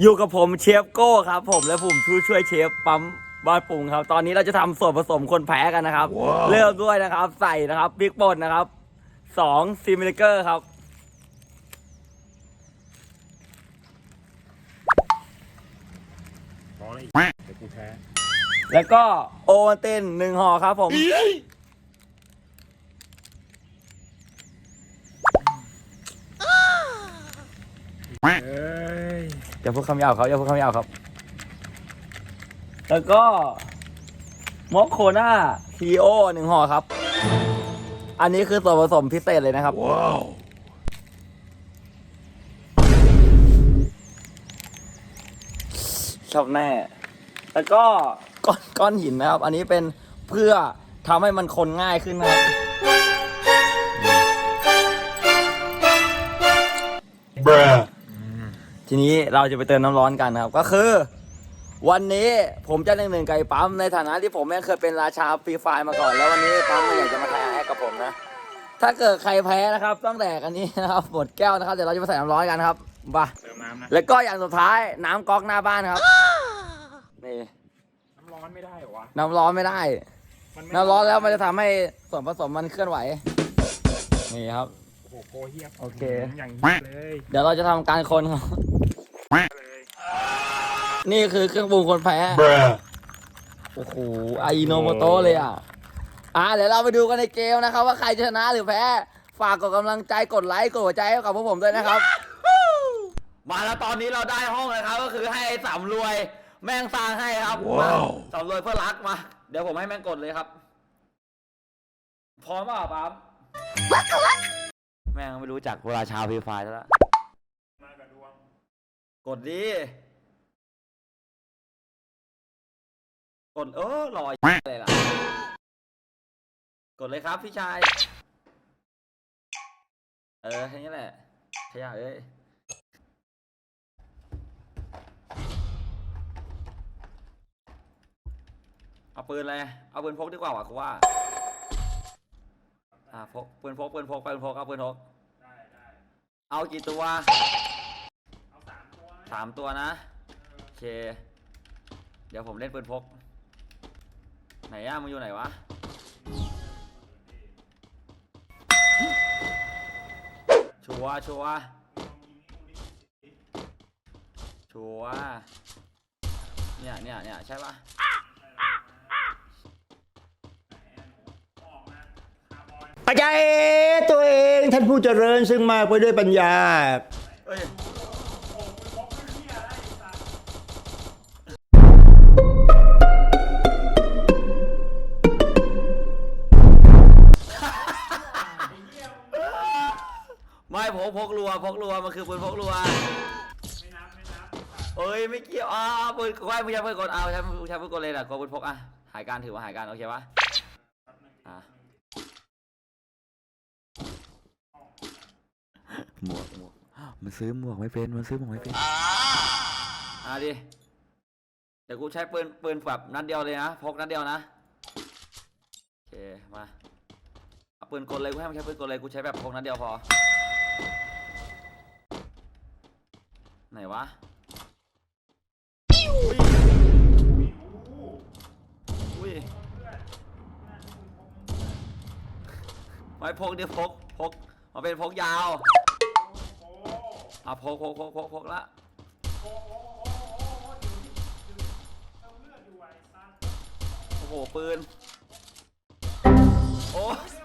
อยู่กับผมเชฟโก้ครับผมและผมชูช่วยเชฟปั๊มบ้านปรุงครับ ตอนนี้เราจะทำส่วนผสมคนแพ้กันนะครับ เริ่มด้วยนะครับ ใส่นะครับพริกป่นนะครับสองซีมิเลเกอร์ครับพอแล้วอีกเดี๋ยวกูแพ้แล้วก็โอวัลตินหนึ่งห่อครับผม เอ้ย อย่าพูดคำหยาบครับอย่าพูดคำหยาบครับ แล้วก็มอคโคน่าทีโอหนึ่งห่อครับ อันนี้คือส่วนผสมพิเศษเลยนะครับ ว้าว ชอบแน่ แล้วก็ก้อนก้อนหินนะครับ อันนี้เป็นเพื่อทำให้มันคนง่ายขึ้นนะครับบ ทีนี้เราจะไปเติมน้ำร้อนกันนะครับ ก็คือ วันนี้ผมจะหนึ่งหนึ่งไก่ปั๊มในฐานะที่ผมแม่งเคยเป็นราชาฟรีไฟล์มาก่อน แล้ววันนี้ปั๊มมันอยากจะมาแทนแอคกับผมนะ ถ้าเกิดใครแพ้นะครับต้องแดกอันนี้นะครับหมดแก้วนะครับเดี๋ยวเราจะมาใส่น้ำร้อนกันครับบ้าเติมน้ำนะ แล้วก็อย่างสุดท้ายน้ำก๊อกหน้าบ้านครับนี่น้ำร้อนไม่ได้เหรอวะ น้ำร้อนไม่ได้ มัไม่น้ำร้อนแล้วมันจะทำให้ส่วนผสมมันเคลื่อนไหวนี่ครับ โอ้โหโคเฮียโอเค อย่างนี้เลย เดี๋ยวเราจะทำการคนครับ เลยนี่คือเครื่องปรุงคนแพ้บรโอ้โหอาอิโนโมโตะเลยอะ อะ เดี๋ยวเราไปดูกันในเกมนะครับ ว่าใครจะชนะหรือแพ้ ฝากกดกำลังใจ กดไลค์ กดหัวใจให้กับพวกผมด้วยนะครับ มาแล้วตอนนี้เราได้ห้องแล้วครับ ก็คือให้ไอ้สามรวย แม่งสร้างให้ครับมาสามรวยเพื่อรักมา เดี๋ยวผมให้แม่งกดเลยครับ พร้อมเปล่าปั๊มแม่งไม่รู้จักเวลาชาวพีไฟแล้วมากับดวง กดดิกดเออรอยอะไรล่ะ กดเลยครับพี่ชาย เออแค่นี้แหละขยะเอ้ยเอาปืนเลยเอาปืนพกดีกว่าว่ะกูว่าอ่าพกปืนพกปืนพกปืนพกเอาปืนพกได้ได้เอากี่ตัวเอา สามตัวนะสามตัวนะ โอเค เดี๋ยวผมเล่นปืนพก ไหนย่ามึงอยู่ไหนวะ ชัวร์ชัวร์ชัวร์เนี่ยเนี่ยเนี่ยใช่ปะปัจจัยตัวเองท่านผู้เจริญซึ่งมากไปด้วยปัญญา เอ้ย พกรัวพกรัวมันคือปืนพกรัวไม่นับไม่นับเอ้ยไม่เกี่ยวอ่าปืนควายไม่ใช่ปืนกดเอาใช้ใช้ปืนกดเลยนะกดปืนพกอะหายการถือว่าหายการโอเคปะอะหมวกหมวกมันซื้อหมวกไม่เป็นมันซื้อหมวกไม่เป็นอะดิเดี๋ยวกูใช้ปืนปืนแบบนัดเดียวเลยนะพกนัดเดียวนะโอเคมาเอาปืนกลเลยกูให้มันใช้ปืนกลเลยกูใช้แบบพกนัดเดียวพอ ไหนวะอุ้ยไม่พกเดี๋ยวพกพกมาเป็นพกยาวอะพกพกพกพกพกละโอ้โหปืนโอ้ส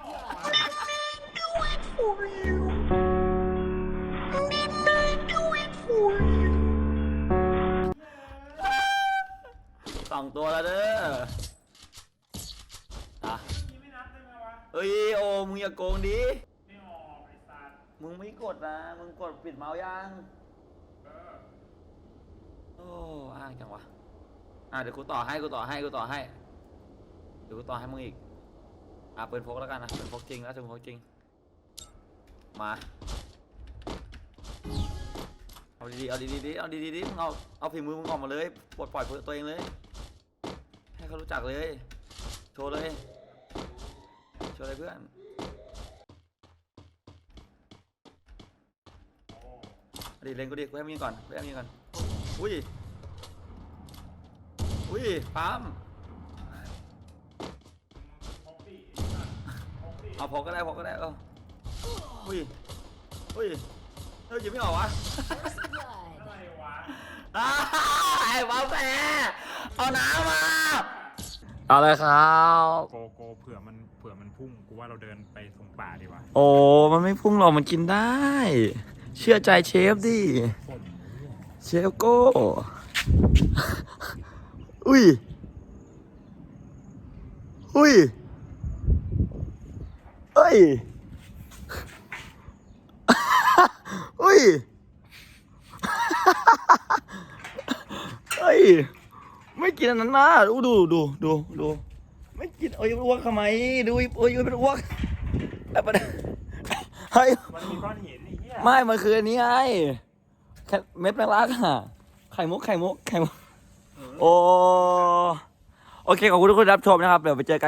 มึงอย่าโกงดิไม่ออกไอ้สัตว์มึงไม่กดนะมึงกดปิดเมาส์ยังเออโอ้อ้างจังวะอะเดี๋ยวกูต่อให้กูต่อให้กูต่อให้เดี๋ยวกูต่อให้มึงอีกอะปืนพกแล้วกันนะปืนพกจริงแล้วปืนพกจริง มาเอาดีๆเอาดีๆดิเอาดีๆดิมึงเอาเอาฝีมือมึงออกมาเลยปลดปล่อยตัวเองเลย ให้เขารู้จักเลยโชว์เลยโชว์เลยเพื่อน เอา ดีเล่นกูดิกูให้มึงก่อนกูให้มึงก่อน อุ้ย อุ้ยปั๊มพกดิไอ้สัตว์พกดิเอาพกก็ได้พกก็ได้เอออุ้ย อุ้ยเฮ้ยยิงไม่ออกวะ อะไรวะอ้าวไอ้บ้าแฟเอาน้ำมาเอาเลยครับ โกโกเผื่อมันเผื่อมันพุ่งกูว่าเราเดินไปตรงป่าดีกว่า โอ้ มันไม่พุ่งหรอกมันกินได้ เชื่อใจเชฟดิ เชฟโก้ อุ้ย อุ้ย เอ้ย อุ้ยเฮ้ย ไม่กินอันนั้นนะดูดูดูดูดูไม่กินโอ้ยอ้วกทำไมดูโอ้ยเป็นอ้วกไอ้ประเด็นเฮ้ยมันมีก้อนหิน ไอ้เหี้ยไม่ มันคืออันนี้ไงแค่เม็ดแมงลักอะไข่มุก ไข่มุก ไข่มุก โอ้ โอเค ขอบคุณทุกคนที่รับชมนะครับ เดี๋ยวไปเจอกัน